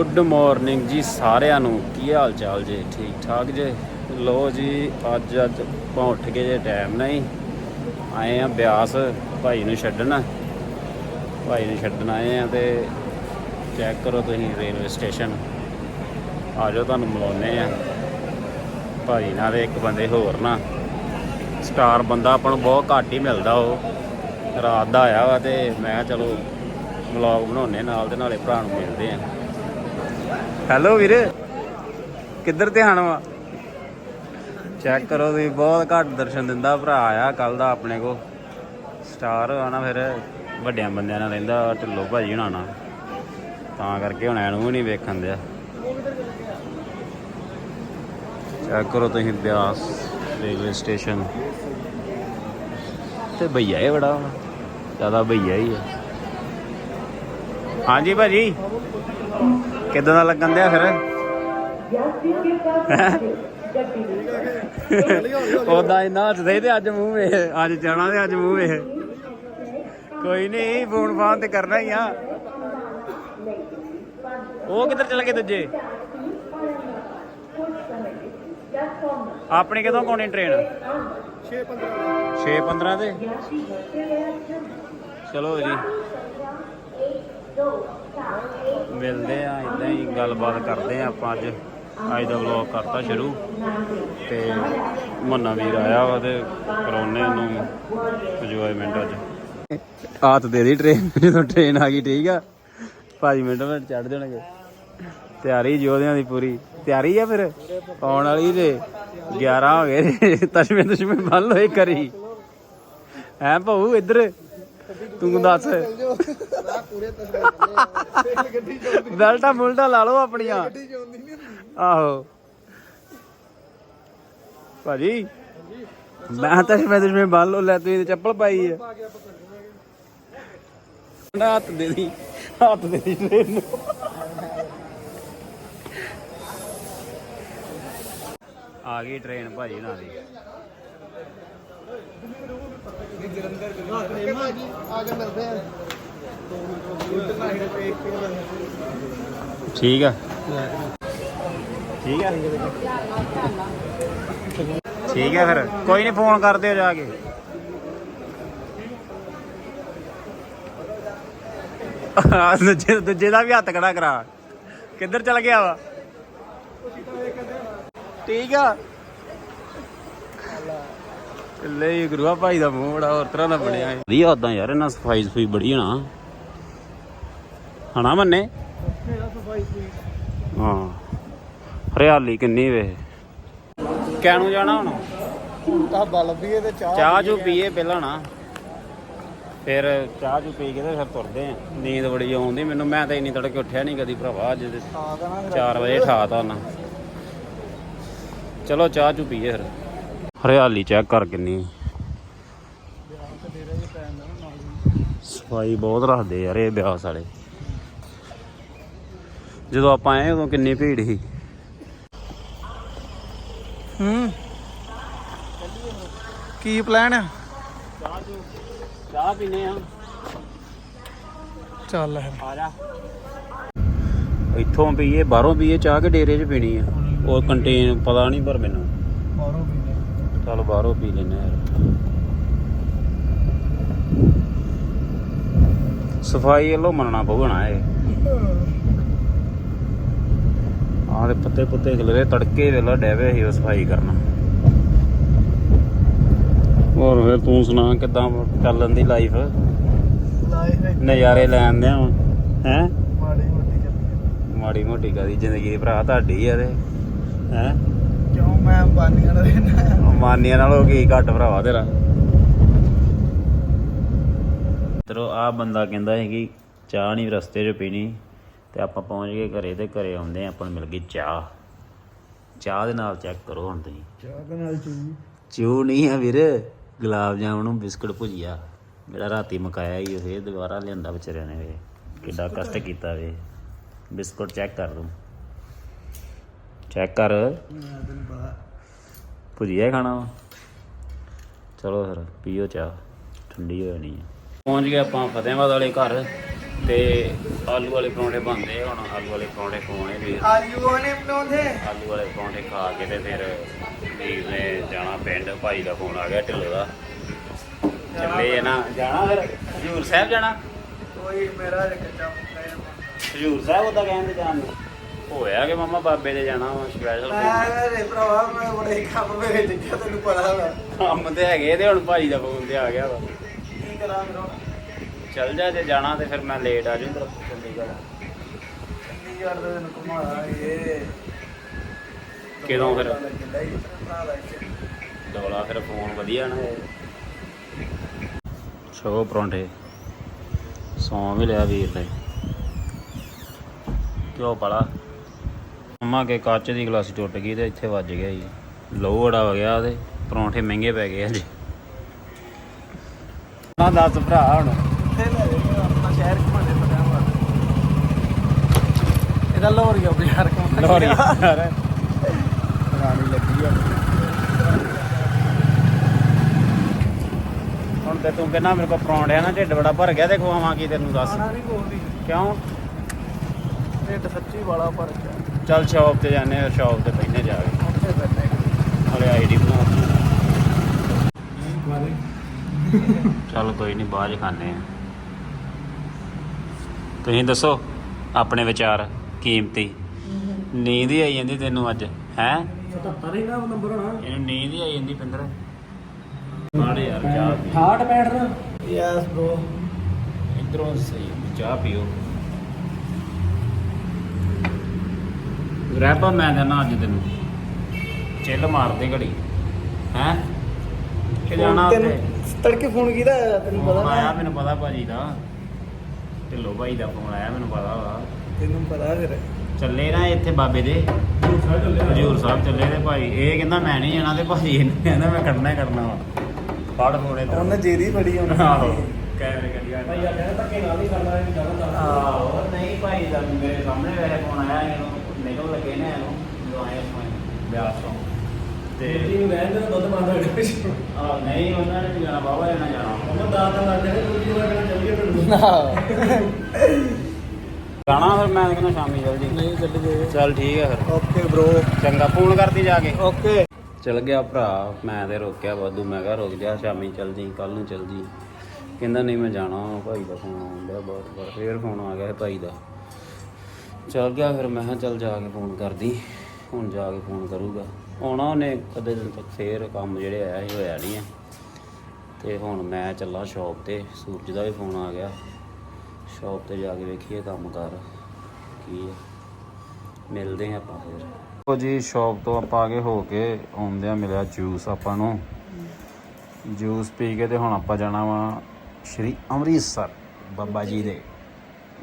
Good morning ਜੀ ਸਾਰਿਆਂ ਨੂੰ। ਕੀ ਹਾਲ ਚਾਲ ਜੇ? ਠੀਕ ਠਾਕ ਜੇ? ਲੋ ਜੀ ਅੱਜ ਅੱਜ ਆਪਾਂ ਉੱਠ ਕੇ ਜੇ, ਟਾਈਮ ਨਹੀਂ। ਆਏ ਆ ਬਿਆਸ ਭਾਈ ਨੂੰ ਛੱਡਣ। ਭਾਈ ਨੂੰ ਛੱਡਣ ਆਏ ਆ ਤੇ ਚੈੱਕ ਕਰੋ ਤੁਸੀਂ ਰੇਲਵੇ ਸਟੇਸ਼ਨ। ਆ ਜਾਓ, ਤੁਹਾਨੂੰ ਮਿਲਾਉਂਦੇ ਆ। ਭਾਈ ਨਾਲ ਇੱਕ ਬੰਦੇ ਹੋਰ ਨਾ। ਸਟਾਰ ਬੰਦਾ ਆਪਾਂ ਨੂੰ ਬਹੁਤ ਘੱਟ ਹੀ ਮਿਲਦਾ ਉਹ। ਰਾਤ ਦਾ ਆਇਆ ਵਾ ਤੇ ਮੈਂ ਕਿਹਾ ਚਲੋ, ਵਲੌਗ ਬਣਾਉਣੇ ਨਾਲ ਦੇ ਨਾਲੇ ਭਰਾ ਨੂੰ ਮਿਲਦੇ ਆ। ਹੈਲੋ ਵੀਰ, ਕਿੱਧਰ ਧਿਆਨ ਵਾ? ਚੈੱਕ ਕਰੋ ਤੁਸੀਂ, ਬਹੁਤ ਘੱਟ ਦਰਸ਼ਨ ਦਿੰਦਾ ਭਰਾ ਆਇਆ ਕੱਲ ਦਾ ਆਪਣੇ ਕੋ ਸਟਾਰ ਆਣਾ ਫਿਰ, ਵੱਡਿਆਂ ਬੰਦਿਆਂ ਨਾਲ ਰਹਿੰਦਾ, ਢਿੱਲੋ ਭਾਜੀ ਹੁਣਾਂ ਨਾਲ। ਤਾਂ ਕਰਕੇ ਹੁਣ ਇਹਨੂੰ ਨਹੀਂ ਵੇਖਣ ਦਿਆ। ਚੈੱਕ ਕਰੋ ਤੁਸੀਂ, ਬਿਆਸ ਰੇਲਵੇ ਸਟੇਸ਼ਨ। ਤੇ ਭਈਆ ਇਹ ਬੜਾ ਜ਼ਿਆਦਾ ਭਈਆ ਹੀ ਹੈ ਹਾਂਜੀ ਭਾਜੀ। ਕਿਦਾਂ ਦਾ ਲੱਗਣ ਦਿਆ ਫਿਰ? ਉਹਦਾ ਇੰਨਾ ਹੱਸਦੇ ਤੇ ਅੱਜ ਮੂੰਹ ਵੇਖ, ਅੱਜ ਜਾਣਾ ਤੇ ਅੱਜ ਮੂੰਹ ਵੇਖ। ਕੋਈ ਨਹੀਂ ਫੋਨ ਫਾਨ ਤੇ ਕਰਨਾ ਹੀ ਆ। ਉਹ ਕਿੱਧਰ ਚਲੇ ਗਏ ਦੂਜੇ? ਆਪਣੇ ਕਦੋਂ ਕੋਣੀ ਟ੍ਰੇਨ 6 15 ਤੇ। ਚਲੋ ਜੀ। ਮਿਲਦੇ ਆ ਇਦਾਂ ਹੀ ਗੱਲਬਾਤ ਕਰਦੇ ਆ ਆਪਾਂ ਅੱਜ। ਅੱਜ ਦਾ ਵਲੌਗ ਕਰਤਾ ਸ਼ੁਰੂ। ਤੇ ਮੰਨਾ ਵੀਰ ਆਇਆ ਵਾ ਤੇ ਕਰਾਉਨੇ ਨੂੰ ਇੰਜੋਇਮੈਂਟ ਅੱਜ। ਆਤ ਦੇ ਦੀ ਟ੍ਰੇਨ ਜਦੋਂ ਟ੍ਰੇਨ ਆ ਗਈ, ਠੀਕ ਆ? 5 ਮਿੰਟ ਵਿੱਚ ਚੜ ਜਾਣਗੇ। ਤਿਆਰੀ ਜੋਧਿਆਂ ਦੀ ਪੂਰੀ। ਤਿਆਰੀ ਆ ਫਿਰ? ਆਉਣ ਵਾਲੀ ਤੇ 11 ਹੋ ਗਏ। ਤਸ਼ਮੇ ਤਸ਼ਮੇ ਬੰਨ ਲੋਏ ਕਰੀ ਐ ਭਾਊ, ਇੱਧਰ? ਤੂੰ ਦੱਸ। ਬੈਲਟਾ ਮੁਲਟਾ ਲਾ ਲਓ ਆਪਣੀਆਂ। ਆਹੋ। ਭਾਜੀ ਮੈਂ ਤਾਂ ਮੈਂ ਤਸ਼ਮੇ ਬੰਨ ਲਓ ਲੈ ਤੂੰ ਇਹ ਚੱਪਲ ਪਾਈ ਆ। ਹੱਥ ਦੇ ਦੀ ਹੱਥ ਦੇ ਦੀ ਟ੍ਰੇਨ ਨੂੰ। ਆ ਗਈ ਟ੍ਰੇਨ ਭਾਜੀ ਨਾਲ ਦੀ। ਠੀਕ ਆ। ਠੀਕ ਆ। ਠੀਕ ਆ ਫਿਰ। ਕੋਈ ਨਹੀਂ ਫੋਨ ਕਰ ਦਿਓ ਜਾ ਕੇ। ਆਹ ਦੂਜੇ ਦੂਜੇ ਦਾ ਵੀ ਹੱਥ ਖੜਾ ਕਰਾ। ਕਿੱਧਰ ਚਲ ਗਿਆ ਵਾ? ਠੀਕ ਆ। ਲੈ ਇਹ ਗੁਰੂਆ ਭਾਈ ਦਾ ਮੂੰਹ ਬੜਾ ਹੋਰ ਤਰ੍ਹਾਂ ਦਾ ਬਣਿਆ ਹੈ। ਵਧੀਆ ਉਦਾਂ ਯਾਰ ਇਹਨਾਂ ਸਫ਼ਾਈ ਸਫ਼ਾਈ ਬੜੀ ਹਣਾ। ਹਣਾ ਮੰਨੇ? ਹਾਂ। ਹਰਿਆਲੀ ਕਿੰਨੀ ਵੇ। ਕਿਹਨੂੰ ਜਾਣਾ ਹੁਣ? ਢਾਬਾ ਲੱਭੀਏ ਤੇ ਚਾਹ ਚਾਹ ਚੂ ਪੀਏ ਪਹਿਲਾਂ ਨਾ। ਫਿਰ ਚਾਹ ਚੂ ਪੀ ਕੇ ਤੇ ਫਿਰ ਤੁਰਦੇ ਆ। ਨੀਂਦ ਬੜੀ ਆਉਂਦੀ ਮੈਨੂੰ ਮੈਂ ਤਾਂ ਇੰਨੀ ਤੜਕੇ ਉੱਠਿਆ ਨਹੀਂ ਕਦੀ ਭਰਾਵਾ ਅੱਜ ਦੇਣਾ 4 ਵਜੇ ਠਾਤਾ ਨਾ ਚਲੋ ਚਾਹ ਚੂ ਪੀਏ ਫਿਰ। ਹਰਿਆਲੀ ਚੈੱਕ ਕਰ ਕਿੰਨੀ ਸਫ਼ਾਈ ਬਹੁਤ ਰੱਖਦੇ ਯਾਰ ਇਹ ਬਿਆਸ ਵਾਲੇ। ਜਦੋਂ ਆਪਾਂ ਆਏ ਉਦੋਂ ਕਿੰਨੀ ਭੀੜ ਸੀ। ਹੂੰ। ਕੀ ਪਲਾਨ ਆ? ਚਾਹ ਪੀਨੇ ਆ। ਚੱਲ ਆ ਜਾ। ਇੱਥੋਂ ਪੀਏ ਬਾਹਰੋਂ ਪੀਏ ਚਾਹ ਕੇ ਡੇਰੇ 'ਚ ਪੀਣੀ ਆ? ਉਹ ਕੰਟੀਨ ਪਤਾ ਨਹੀਂ ਪਰ ਮੈਨੂੰ। ਚਲ ਬਾਹਰੋਂ ਪੀ ਲੈਨੇ ਯਾਰ। ਸਫ਼ਾਈ ਵੱਲੋਂ ਮੰਨਣਾ ਪਊਗਾ ਇਹ। ਆਹ ਦੇ ਪੱਤੇ ਪੁੱਤੇ ਖਿਲਰੇ ਤੜਕੇ ਵੇਲਾ ਡੈਵੇ ਉਹ ਸਫ਼ਾਈ ਕਰਨਾ। ਹੋਰ ਫਿਰ ਤੂੰ ਸੁਣਾ ਕਿਦਾਂ ਚੱਲਣ ਦੀ ਲਾਈਫ ਨਜ਼ਾਰੇ ਲੈਣ ਦੇ ਹੁਣ ਹੈ? ਮਾੜੀ ਮੋਟੀ ਚੱਲੀ ਮਾੜੀ ਮੋਟੀ ਕਦੀ ਜ਼ਿੰਦਗੀ ਭਰਾ ਤੁਹਾਡੀ ਆ ਤੇ। ਹੈ? ਮੈਂ ਅੰਬਾਨੀਆਂ ਦਾ ਰਹਿਣਾ ਮਾਨੀਆਂ ਨਾਲੋਂ ਕੀ ਘੱਟ ਭਰਾਵਾ ਤੇਰਾ। ਤਰੋ ਆ ਬੰਦਾ ਕਹਿੰਦਾ ਹੈ ਕਿ ਚਾਹ ਨਹੀਂ ਰਸਤੇ 'ਚ ਪੀਣੀ ਤੇ ਆਪਾਂ ਪਹੁੰਚ ਗਏ ਘਰੇ ਤੇ ਘਰੇ ਆਉਂਦੇ ਆਪਾਂ ਨੂੰ ਮਿਲ ਗਈ ਚਾਹ। ਚਾਹ ਦੇ ਨਾਲ ਚੈੱਕ ਕਰੋ ਹੁਣ ਤੁਸੀਂ। ਚਾਹ ਦੇ ਨਾਲ ਚੂਈ ਚੂ ਨਹੀਂ ਆ ਵੀਰ ਗੁਲਾਬ ਜਾਮਣ ਬਿਸਕੁਟ ਭੁਜੀਆ। ਮੇਰਾ ਰਾਤੀ ਮਕਾਇਆ ਹੀ ਉਹ ਇਹ ਦੁਬਾਰਾ ਲਿਆਂਦਾ ਵਿਚਾਰਿਆਂ ਨੇ ਵੇ ਕਿੱਡਾ ਕਸ਼ਟ ਕੀਤਾ ਵੇ ਬਿਸਕੁਟ ਚੈੱਕ ਕਰ ਲੂੰ ਚੈੱਕ ਕਰ। ਮੈਂ ਤੈਨੂੰ ਪਤਾ ਭੁਜੀਆ ਹੀ ਖਾਣਾ ਵਾ। ਚਲੋ ਫਿਰ ਪੀਓ ਚਾਹ। ਠੰਡੀ ਹੋ ਜਾਣੀ ਹੈ ਪਹੁੰਚ ਗਏ ਆਪਾਂ ਫਤਿਹਾਬਾਦ ਵਾਲੇ ਘਰ ਤੇ ਆਲੂ ਵਾਲੇ ਪਰੌਂਠੇ ਬਣਦੇ ਹੁਣ। ਆਲੂ ਵਾਲੇ ਪਰੌਂਠੇ ਖਵਾਉਣੇ ਵੀ ਆਲੂ ਵਾਲੇ ਬਣਾਉਂਦੇ ਆਲੂ ਵਾਲੇ ਪਰੌਂਠੇ ਖਾ ਕੇ ਤੇ ਫਿਰ ਵੀਰ ਨੇ ਜਾਣਾ ਪਿੰਡ ਭਾਈ ਦਾ ਫੋਨ ਆ ਗਿਆ ਢਿੱਲੋਂ ਦਾ। ਚੱਲੇ ਆ ਨਾ। ਜਾਣਾ ਫਿਰ? ਹਜੂਰ ਸਾਹਿਬ ਜਾਣਾ? ਕੋਈ ਮੇਰਾ ਜੇ ਕੱਚਾ ਹੈ। ਹਜੂਰ ਸਾਹਿਬ ਉਹਦਾ ਕਹਿੰਦੇ ਜਾਣ ਨੂੰ। ਹੋਇਆ ਕਿ ਮਮਾ ਬਾਬੇ ਦੇ ਜਾਣਾ ਵਾ ਸਪੈਸ਼ਲ ਮੈਂ ਰੇ ਭਰਾਵਾ ਮੈਂ ਬੜੇ ਕੰਮ ਮੇਰੇ ਜਿੱਥੇ ਤੈਨੂੰ ਪਤਾ ਵਾ। ਕੰਮ ਤੇ ਹੈਗੇ ਤੇ ਹੁਣ ਭਾਈ ਦਾ ਫੋਨ ਤੇ ਆ ਗਿਆ ਵਾ। ਕੀ ਕਰਾਂ ਫਿਰ ਹੁਣ? ਚੱਲ ਜਾ ਜੇ ਜਾਣਾ ਤੇ ਫਿਰ ਮੈਂ ਲੇਟ ਆ ਜਾਊਂ ਚੰਡੀਗੜ੍ਹ। ਚੰਡੀਗੜ੍ਹ ਦੇ ਤੈਨੂੰ ਘੁਮਾਇਆ ਇਹ ਕਦੋਂ ਫਿਰ? ਲੱਗਦਾ ਹੀ ਭਰਾ ਦਾ ਇੱਥੇ। ਡੋਲਾ ਫਿਰ ਫੋਨ ਵਧੀਆ ਨਾ। ਛੋ ਪਰੌਂਠੇ। ਸੌਂ ਵੀ ਲਿਆ ਵੀਰ ਨੇ। ਕਿਉਂ ਪੜਾ ਮੰਮਾ ਕੇ ਕੱਚ ਦੀ ਗਲਾਸੀ ਟੁੱਟ ਗਈ ਤੇ ਇੱਥੇ ਵੱਜ ਗਿਆ ਜੀ। ਲੋਹ ਹੋ ਗਿਆ ਉਹਦੇ ਪਰੌਂਠੇ ਮਹਿੰਗੇ ਪੈ ਗਏ ਹਜੇ। ਨਾ ਦੱਸ ਭਰਾ ਹੁਣ। ਕਿੱਥੇ ਲੈ ਆਪਣਾ ਸ਼ਹਿਰ ਘੁਮਾਣੇ ਵਾ ਇਹਦਾ ਲੋਰੀਆ ਬਾਜ਼ਾਰ ਰਾਣੀ ਲੱਗੀ ਆ। ਹੁਣ ਤੇ ਤੂੰ ਕਹਿੰਦਾ ਮੇਰੇ ਕੋਲ ਪਰੌਂਠਿਆਂ ਨਾਲ ਢਿੱਡ ਬੜਾ ਭਰ ਗਿਆ ਤੇ ਖਵਾਵਾਂ ਕੀ ਤੈਨੂੰ ਦੱਸ। ਖਾਣਾ ਨਹੀਂ ਬੋਲਦੀ। ਕਿਉਂ? ਢਿੱਡ ਸੱਚੀ ਵਾਲਾ ਪਰ ਚੱਲ ਸ਼ਾਪ ਤੇ ਜਾਂਦੇ ਆ ਸ਼ਾਪ ਤੇ ਬੈਠੇ ਜਾ ਕੇ। ਹਲੇ ਆਈਡੀ ਬਣਾ ਚੱਲ ਕੋਈ ਨਹੀਂ ਬਾਅਦ ਖਾਣੇ ਆ ਤੁਸੀਂ ਦੱਸੋ ਆਪਣੇ ਵਿਚਾਰ ਕੀਮਤੀ। ਨੀਂਦ ਹੀ ਆਈ ਜਾਂਦੀ ਤੈਨੂੰ ਅੱਜ ਹੈ? 77 ਹੀ ਨਾ ਨੰਬਰ ਹੋਣਾ। ਇਹਨੂੰ ਨੀਂਦ ਹੀ ਆਈ ਜਾਂਦੀ ਪਿੰਦਰ। ਮਾੜੇ ਯਾਰ ਚਾਹ ਪੀ। 68 ਪੈਟਰ ਯੈਸ ਬ੍ਰੋ ਇਧਰੋਂ ਸਹੀ ਚਾਹ ਪੀਓ। ਗ੍ਰੈਬਾ ਮੈਂ ਦੇਣਾ ਅੱਜ ਤੈਨੂੰ। ਚਿੱਲ ਮਾਰਦੇ ਘੜੀ। ਹੈ? ਕਿ ਜਾਣਾ ਉੱਥੇ? ਤੜਕੇ ਫੋਨ ਕੀਤਾ ਤੈਨੂੰ ਪਤਾ? ਆਇਆ ਨਾ ਮੈਨੂੰ ਪਤਾ ਭਾਜੀ ਦਾ। ਢਿੱਲੋਂ ਭਾਈ ਦਾ ਫੋਨ ਆਇਆ ਮੈਨੂੰ ਪਤਾ ਵਾ। ਤੈਨੂੰ ਪਤਾ ਫਿਰ। ਚੱਲੇ ਨਾ ਇੱਥੇ ਬਾਬੇ ਦੇ। ਹਜੂਰ ਸਾਹਿਬ ਚੱਲੇ ਤੇ ਭਾਈ ਇਹ ਕਹਿੰਦਾ ਮੈਂ ਨਹੀਂ ਜਾਣਾ ਤੇ ਭਾਈ ਇਹਨੇ ਕਹਿੰਦਾ ਮੈਂ ਕਰਨਾ ਹੀ ਕਰਨਾ ਵਾ। ਪੜ ਹੋਣੇ ਤੋਂ ਉਹਨੇ ਜੇਦੀ ਬੜੀ ਹੁਣ ਆਹੋ। ਕੈਮਰੇ ਕਰੀ ਆ। ਭਾਈ ਕਹਿੰਦਾ ਧੱਕੇ ਨਾਲ ਹੀ ਕਰਨਾ ਇਹ ਗੱਲ ਆਹੋ ਨਹੀਂ ਭਾਈ ਦਾ ਮੇਰੇ ਸਾਹਮਣੇ ਵੈਸੇ ਫੋਨ ਆਇਆ ਇਹਨੂੰ ਨਿਕਲ ਲੱਗੇ ਨੇ ਇਹਨੂੰ ਜਦੋਂ ਆਏ ਆਪਾਂ ਬਿਆਸ ਤੋਂ। ਤੇ ਨੂੰ ਰਹਿਣ ਦੇ ਦੁੱਧ ਮਾਰਦਾ ਗਿਆ ਆ ਨਹੀਂ ਉਹਨਾਂ ਨੇ ਵੀ ਜਾਣਾ ਬਾਬਾ ਇਹਨਾਂ ਜਾਣਾ। ਉਹ ਦਾਤ ਲੱਗ ਗਿਆ ਦੂਜੀ ਵਾਰ ਕਹਿੰਦਾ ਚੱਲ ਗਿਆ ਜਾਣਾ ਫਿਰ ਮੈਂ ਕਹਿੰਦਾ ਸ਼ਾਮੀ ਚੱਲ ਜੀ। ਨਹੀਂ ਚੱਲ ਗਏ ਚੱਲ ਠੀਕ ਹੈ ਫਿਰ। ਓਕੇ ਬ్రో ਚੰਗਾ ਫੋਨ ਕਰਦੀ ਜਾ ਕੇ। ਓਕੇ। ਚਲ ਗਿਆ ਭਰਾ ਮੈਂ ਤੇ ਰੋਕਿਆ ਵਾਧੂ ਮੈਂ ਕਿਹਾ ਰੁਕ ਜਾ ਸ਼ਾਮੀ ਚੱਲ ਜੀ ਕੱਲ ਨੂੰ ਚੱਲ ਜੀ। ਕਹਿੰਦਾ ਨਹੀਂ ਮੈਂ ਜਾਣਾ ਭਾਈ ਦਾ ਫੋਨ ਆਉਂਦਾ ਬਾਰ ਬਾਰ ਫੇਰ ਫੋਨ ਆ ਗਿਆ ਭਾਈ ਦਾ। ਚੱਲ ਗਿਆ ਫਿਰ ਮੈਂ ਕਿਹਾ ਚੱਲ ਜਾ ਕੇ ਫੋਨ ਕਰਦੀ। ਹੁਣ ਜਾ ਕੇ ਫੋਨ ਕਰੂਗਾ। ਆਉਣਾ ਉਹਨੇ ਕਦੇ ਦਿਨ ਤੱਕ ਫੇਰ ਕੰਮ ਜਿਹੜੇ ਆਇਆ ਸੀ ਹੋਇਆ ਨਹੀਂ ਆ। ਤੇ ਹੁਣ ਮੈਂ ਚੱਲਾਂ ਸ਼ਾਪ ਤੇ ਸੂਰਜ ਦਾ ਵੀ ਫੋਨ ਆ ਗਿਆ। ਸ਼ਾਪ ਤੇ ਜਾ ਕੇ ਵੇਖੀਏ ਕੰਮ ਕਰ ਕੀ ਹੈ ਮਿਲਦੇ ਹਾਂ ਆਪਾਂ ਫਿਰ। ਉਹ ਜੀ ਸ਼ਾਪ ਤੋਂ ਆਪਾਂ ਆਗੇ ਹੋ ਕੇ ਆਉਂਦਿਆਂ ਮਿਲਿਆ ਜੂਸ ਆਪਾਂ ਨੂੰ। ਜੂਸ ਪੀ ਕੇ ਤੇ ਹੁਣ ਆਪਾਂ ਜਾਣਾ ਵਾ ਸ਼੍ਰੀ ਅੰਮ੍ਰਿਤਸਰ ਬਾਬਾ ਜੀ ਦੇ।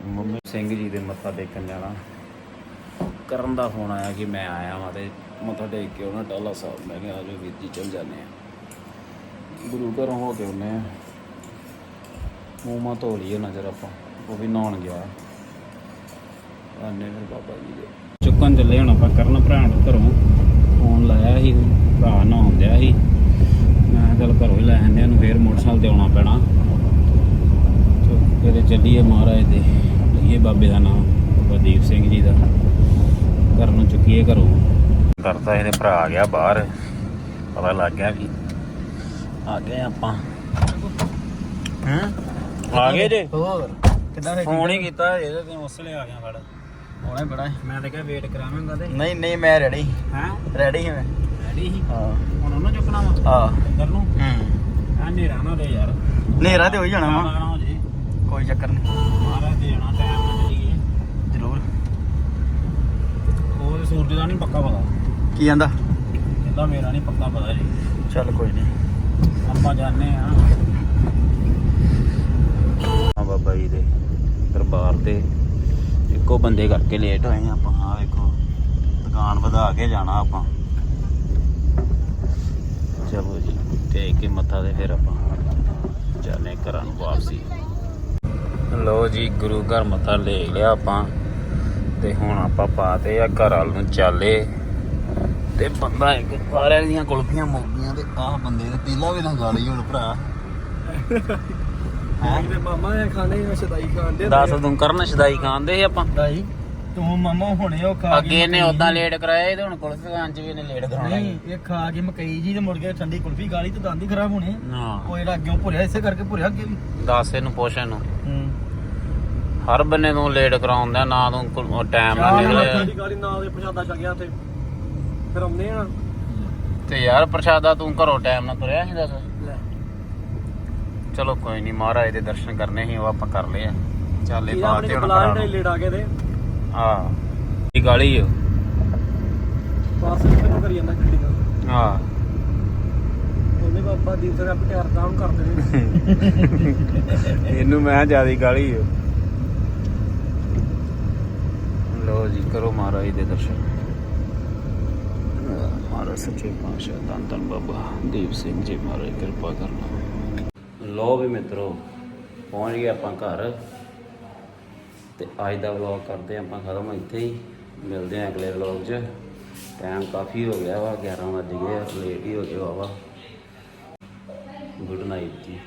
ਮੰਮੀ ਸਿੰਘ ਜੀ ਦੇ ਮੱਥਾ ਟੇਕਣ ਜਾਣਾ। ਕਰਨ ਦਾ ਫੋਨ ਆਇਆ ਕਿ ਮੈਂ ਆਇਆ ਵਾਂ ਤੇ ਮੱਥਾ ਟੇਕ ਕੇ ਉਹਨਾਂ ਟਾਲਾ ਸਾਹਿਬ। ਮੈਂ ਕਿਹਾ, ਆਜੋ ਵੀਰ ਜੀ, ਚੱਲ ਜਾਂਦੇ ਆ ਗੁਰੂ ਘਰੋਂ ਹੋ ਕੇ ਉਹਨੇ ਮੂੰਹ ਮਾ ਧੋ ਲਈਏ ਨਜ਼ਰ ਆਪਾਂ, ਉਹ ਵੀ ਨਹਾਉਣ ਗਿਆ। ਆਨੇ ਫਿਰ ਬਾਬਾ ਜੀ ਦੇ। ਚੁੱਕਣ ਚੱਲੇ ਹੁਣ ਆਪਾਂ, ਕਰਨ ਭਰਾ ਨੂੰ ਘਰੋਂ। ਫੋਨ ਲਾਇਆ ਸੀ, ਭਰਾ ਨਹਾਉਣ ਡਿਆ ਸੀ। ਮੈਂ ਚੱਲ ਘਰੋਂ ਹੀ ਲੈ ਆਂਦੇ ਉਹਨੂੰ ਫੇਰ ਮੋਟਰਸਾਈਕਲ ਤੇ ਆਉਣਾ ਪੈਣਾ। ਤੇ ਫਿਰ ਚੱਲੀਏ ਮਹਾਰਾਜ ਦੇ, ਲਈਏ ਬਾਬੇ ਦਾ ਨਾਮ, ਬਾਬਾ ਦੀਪ ਸਿੰਘ ਜੀ ਦਾ। ਘਰ ਨੂੰ ਚੁੱਕੀਏ ਘਰੋਂ। ਕਰਦਾ ਇਹਦੇ ਭਰਾ ਆ ਗਿਆ ਬਾਹਰ। ਪਤਾ ਲੱਗ ਗਿਆ ਵੀ ਆ ਗਏ ਆਪਾਂ। ਹਾਂ? ਆ ਗਏ ਜੇ? ਹੋਰ ਕਿੱਦਾਂ ਫੋਨ ਹੀ ਕੀਤਾ ਇਹਦੇ ਤੇ ਉਸ ਲਈ ਆ ਗਿਆ ਫੜ ਹੋਣਾ ਬੜਾ ਮੈਂ ਤਾਂ ਕਿਹਾ ਵੇਟ ਕਰਾਵਾਂਗਾ ਤੇ। ਨਹੀਂ ਨਹੀਂ ਮੈਂ ਰੈਡੀ ਹੈ? ਰੈਡੀ ਹਾਂ ਰੈਡੀ ਸੀ ਹਾਂ? ਹੁਣ ਉਹਨੂੰ ਚੁੱਕਣਾ ਵਾ? ਹਾਂ। ਇੱਧਰ ਨੂੰ? ਹੂੰ। ਆ ਨੇਰਾ ਨਾ ਦੇ ਯਾਰ। ਨੇਰਾ ਤੇ ਹੋ ਹੀ ਜਾਣਾ ਵਾ। ਹੋ ਕੋਈ ਚੱਕਰ ਨਹੀਂ ਮਹਾਰਾਜ ਦੇ ਜਾਣਾ ਟਾਈਮ ਨਾਲ ਚੱਲੀਏ ਜ਼ਰੂਰ ਉਹ ਤੇ ਸੂਰਜ ਦਾ ਨਹੀਂ ਪੱਕਾ ਪਤਾ। ਕੀ ਕਹਿੰਦਾ? ਕਹਿੰਦਾ ਮੇਰਾ ਨਹੀਂ ਪੱਕਾ ਪਤਾ ਜੀ। ਚੱਲ ਕੋਈ ਨਹੀਂ। ਆਪਾਂ ਜਾਣੇ ਆ। ਆ ਬਾਬਾ ਜੀ ਦੇ ਦਰਬਾਰ ਤੇ। ਇੱਕੋ ਬੰਦੇ ਕਰਕੇ ਲੇਟ ਹੋਏ ਆ ਆਪਾਂ। ਆ ਵੇਖੋ ਦੁਕਾਨ ਵਧਾ ਕੇ ਜਾਣਾ ਆਪਾਂ। ਚਲੋ ਜੀ ਟੇਕ ਕੇ ਮੱਥਾ ਤੇ ਫਿਰ ਆਪਾਂ ਚੱਲੇ ਘਰਾਂ ਨੂੰ ਵਾਪਸੀ। ਲੋ ਜੀ ਗੁਰੂ ਘਰ ਮੱਥਾ ਲੈ ਲਿਆ ਆਪਾਂ। ਤੇ ਹੁਣ ਆਪਾਂ ਪਾਤੇ ਆ ਘਰ ਵਾਲ ਨੂੰ ਚਾਲੇ। ਤੇ ਬੰਦਾ ਇੱਕ ਸਾਰਿਆਂ ਦੀਆਂ ਕੁਲਫੀਆਂ ਮੁੱਕ ਗਈਆਂ ਤੇ ਆਹ ਬੰਦੇ ਦੇ ਪਹਿਲਾਂ ਵੀ ਨਾ ਗਾਲੀ ਹੁਣ ਭਰਾ। ਹੈਂ? ਤੇ ਮਾਮਾ ਨੇ ਖਾਣੇ ਉਹ ਸਦਾਈ ਖਾਂਦੇ ਦੱਸ ਤੂੰ ਕਰਨ ਸ਼ਦਾਈ ਖਾਂਦੇ ਆਪਾਂ? ਦਾਈ ਤੂੰ ਮਾਮਾ ਹੁਣੇ ਉਹ ਖਾ ਅੱਗੇ ਇਹਨੇ ਉਦਾਂ ਲੇਟ ਕਰਾਇਆ ਤੇ ਹੁਣ ਪੁਲਿਸ ਦੁਕਾਨ 'ਚ ਵੀ ਇਹਨੇ ਲੇਟ ਕਰਾਉਣਾ ਨਹੀਂ ਇਹ ਖਾ ਕੇ ਮਕਈ ਜੀ ਤੇ ਮੁੜ ਕੇ ਠੰਡੀ ਕੁਲਫੀ ਗਾਲੀ ਤੇ ਦੰਦ ਹੀ ਖਰਾਬ ਹੋਣੇ। ਹਾਂ। ਉਹ ਜਿਹੜਾ ਅੱਗੇ ਭੁਰਿਆ ਇਸੇ ਕਰਕੇ ਭੁਰਿਆ ਅੱਗੇ ਵੀ। ਦੱਸ ਇਹਨੂੰ ਪੁੱਛ ਇਹਨੂੰ। ਹੂੰ। ਹਰ ਬੰਨੇ ਤੂੰ ਲੇਟ ਕਰਾਉਂਦਾ ਨਾ ਤੂੰ ਟਾਈਮ ਨਾਲ ਨਿਕਲਿਆ ਗਾਲੀ ਨਾਲ ਦੇ ਪ੍ਰਸ਼ਾਦਾ ਛਕ ਗਿਆ ਤੇ ਫਿਰ ਆਉਂਦੇ ਆ। ਤੇ ਯਾਰ ਪ੍ਰਸ਼ਾਦਾ ਤੂੰ ਘਰੋਂ ਟਾਈਮ ਨਾਲ ਤੁਰਿਆ ਸੀ ਦੱਸ? ਚਲੋ ਕੋਈ ਨਹੀਂ ਮਹਾਰਾਜ ਦੇ ਦਰਸ਼ਨ ਕਰਨੇ ਸੀ ਉਹ ਆਪਾਂ ਕਰ ਲਏ ਆ। ਚੱਲ ਇਹ ਬਾਤ ਤੇ ਹੁਣ ਕਰਾ ਲਓ। ਲੇਟ ਆ ਗਏ ਤੇ। ਹਾਂ। ਇਹ ਗਾਲੀ ਓ? ਪਾਸ ਕਿਉਂ ਕਰੀ ਜਾਂਦਾ ਗੱਡੀ ਦਾ। ਹਾਂ। ਉਹਨੇ ਬਾਬਾ ਸਿੰਘ ਆਪੇ ਤਿਆਰ ਕੰਮ ਕਰਦੇ ਨੇ। ਇਹਨੂੰ ਮੈਂ ਜ਼ਿਆਦਾ ਗਾਲੀ ਓ। ਲੋ ਜੀ, ਕਰੋ ਮਹਾਰਾਜ ਦੇ ਦਰਸ਼ਨ। ਮਹਾਰਾਜ ਸੱਚੇ ਪਾਤਸ਼ਾਹ, ਧੰਨ ਧੰਨ ਬਾਬਾ ਦੀਪ ਸਿੰਘ ਜੀ, ਮਹਾਰਾਜ ਕਿਰਪਾ ਕਰਨਾ ਲਓ। ਵੀ ਮਿੱਤਰੋ, ਪਹੁੰਚ ਗਏ ਆਪਾਂ ਘਰ। ਤੇ ਅੱਜ ਦਾ ਵਲੌਗ ਕਰਦੇ ਹਾਂ ਆਪਾਂ, ਖਤਮ ਇੱਥੇ ਹੀ। ਮਿਲਦੇ ਹਾਂ ਅਗਲੇ ਵਲੌਗ 'ਚ। ਟਾਈਮ ਕਾਫੀ ਹੋ ਗਿਆ ਵਾ 11 ਵੱਜ ਗਏ ਲੇਟ ਹੀ ਹੋ ਗਿਆ ਵਾ ਗੁੱਡ ਨਾਈਟ ਜੀ।